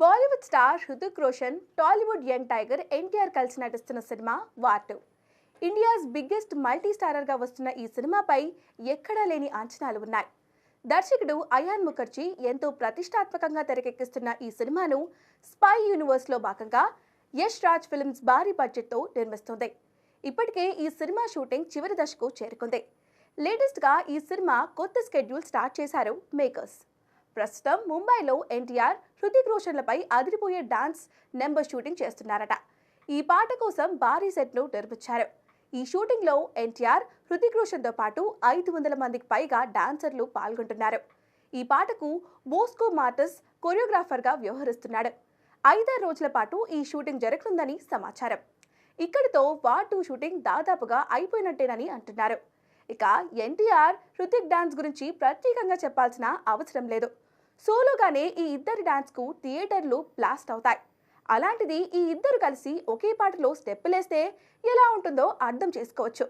Bollywood star Hrithik Roshan Tollywood young tiger NTR కలిసి నటిస్తున్న cinema war two India's biggest multi స్టారర్గా వస్తున్న ఈ సినిమాపై ఎక్కడా లేని అంచనాలు ఉన్నాయి. దర్శకుడు అయాన్ ముఖర్జీ ఎంతో ప్రతిష్టాత్మకంగా తెరకెక్కిస్తున్న ఈ సినిమాను స్పై యూనివర్స్లో భాగంగా యష్ రాజ్ ఫిల్మ్స్ భారీ బడ్జెట్తో నిర్మిస్తుంది. ఇప్పటికే ఈ సినిమా షూటింగ్ చివరి దశకు చేరుకుంది. లేటెస్ట్గా ఈ సినిమా కొత్త స్కెడ్యూల్ స్టార్ట్ చేశారు మేకర్స్. ప్రస్తుతం ముంబైలో ఎన్టీఆర్ హృతిక్ రోషన్లపై అదిరిపోయే డాన్స్ నెంబర్ షూటింగ్ చేస్తున్నారట. ఈ పాట కోసం భారీ సెట్ను నిర్మించారు ఈ షూటింగ్లో ఎన్టీఆర్ హృతిక్ రోషన్తో పాటు ఐదు వందల మందికి పైగా డాన్సర్లు పాల్గొంటున్నారు. ఈ పాటకు బోస్కో మార్టస్ కొరియోగ్రాఫర్గా వ్యవహరిస్తున్నాడు. ఐదారు రోజుల పాటు ఈ షూటింగ్ జరుగుతుందని సమాచారం. ఇక్కడితో వార్ టూ షూటింగ్ దాదాపుగా అయిపోయినట్టేనని అంటున్నారు. ఇక ఎన్టీఆర్ హృతిక్ డాన్స్ గురించి ప్రత్యేకంగా చెప్పాల్సిన అవసరం లేదు. సోలోగానే ఈ ఇద్దరి డాన్స్కు థియేటర్లు బ్లాస్ట్ అవుతాయి. అలాంటిది ఈ ఇద్దరు కలిసి ఒకే పాటలో స్టెప్పులేస్తే ఎలా ఉంటుందో అర్థం చేసుకోవచ్చు.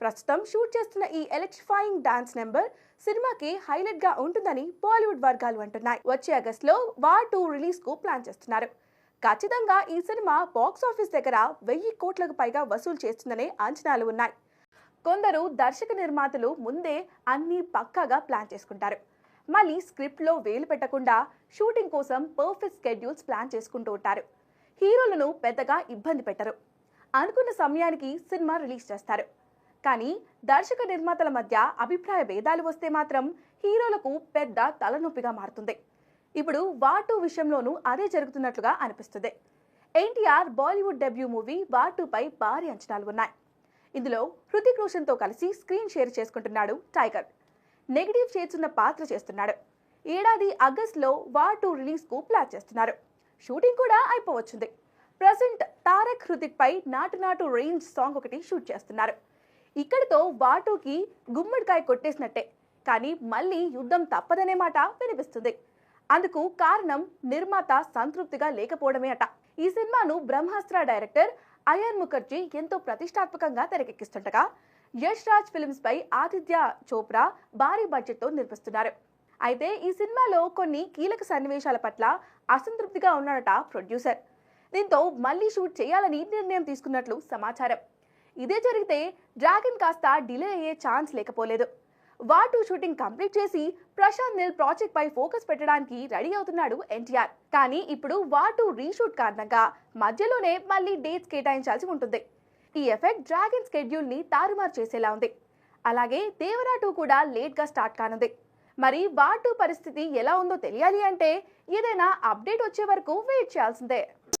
ప్రస్తుతం షూట్ చేస్తున్న ఈ ఎలక్ట్రిఫైయింగ్ డాన్స్ నెంబర్ సినిమాకి హైలైట్గా ఉంటుందని బాలీవుడ్ వర్గాలు అంటున్నాయి. వచ్చే ఆగస్టులో వార్ టూ రిలీజ్కు ప్లాన్ చేస్తున్నారు. ఖచ్చితంగా ఈ సినిమా బాక్స్ ఆఫీస్ దగ్గర వెయ్యి కోట్లకు పైగా వసూలు చేస్తుందనే అంచనాలు ఉన్నాయి. కొందరు దర్శక నిర్మాతలు ముందే అన్నీ పక్కాగా ప్లాన్ చేసుకుంటారు. మళ్ళీ స్క్రిప్ట్లో వేలు పెట్టకుండా షూటింగ్ కోసం పర్ఫెక్ట్ స్కెడ్యూల్స్ ప్లాన్ చేసుకుంటూ ఉంటారు. హీరోలను పెద్దగా ఇబ్బంది పెట్టరు. అనుకున్న సమయానికి సినిమా రిలీజ్ చేస్తారు. కానీ దర్శక నిర్మాతల మధ్య అభిప్రాయ భేదాలు వస్తే మాత్రం హీరోలకు పెద్ద తలనొప్పిగా మారుతుంది. ఇప్పుడు వార్ టూ విషయంలోనూ అదే జరుగుతున్నట్లుగా అనిపిస్తుంది. NTR Bollywood debut movie war టూపై భారీ అంచనాలు ఉన్నాయి. ఇందులో హృతిక్ రోషన్తో కలిసి స్క్రీన్ షేర్ చేసుకుంటున్నాడు టైగర్. నెగిటివ్ షేడ్స్ ఉన్న పాత్ర చేస్తున్నాడు. ఏడాది ఆగస్ట్లో వార్ టూ రిలీజ్కు ప్లాన్ చేస్తున్నారు. షూటింగ్ కూడా అయిపోవచ్చుంది. ప్రజెంట్ తారక్ హృతిక్ పై నాటు నాటు రేంజ్ సాంగ్ ఒకటి షూట్ చేస్తున్నారు. ఇక్కడితో వార్ టూకి గుమ్మడికాయ కొట్టేసినట్టే. కానీ మళ్ళీ యుద్ధం తప్పదనే మాట వినిపిస్తుంది. అందుకు కారణం నిర్మాత సంతృప్తిగా లేకపోవడమే అట. ఈ సినిమాను బ్రహ్మాస్త్ర డైరెక్టర్ అయాన్ ముఖర్జీ ఎంతో ప్రతిష్టాత్మకంగా తెరకెక్కిస్తుండగా యష్ రాజ్ ఫిల్మ్స్ పై ఆదిత్య చోప్రా భారీ బడ్జెట్తో నిర్మిస్తున్నారు అయితే ఈ సినిమాలో కొన్ని కీలక సన్నివేశాల పట్ల అసంతృప్తిగా ఉన్నాడట ప్రొడ్యూసర్. దీంతో మళ్ళీ షూట్ చేయాలని నిర్ణయం తీసుకున్నట్లు సమాచారం. ఇదే జరిగితే డ్రాగన్ కాస్త డిలే అయ్యే ఛాన్స్ లేకపోలేదు. వార్ టూ షూటింగ్ కంప్లీట్ చేసి ప్రశాంత్ నిల్ ప్రాజెక్ట్ పై ఫోకస్ పెట్టడానికి రెడీ అవుతున్నాడు ఎన్టీఆర్. కానీ ఇప్పుడు వార్ టూ రీషూట్ కారణంగా మధ్యలోనే మళ్ళీ డేట్స్ కేటాయించాల్సి ఉంటుంది. ఈ ఎఫెక్ట్ డ్రాగన్ స్కెడ్యూల్ని తారుమారు చేసేలా ఉంది. అలాగే దేవరా టూ కూడా లేట్గా స్టార్ట్ కానుంది. మరి వార్ టూ పరిస్థితి ఎలా ఉందో తెలియాలి అంటే ఏదైనా అప్డేట్ వచ్చే వరకు వెయిట్ చేయాల్సిందే.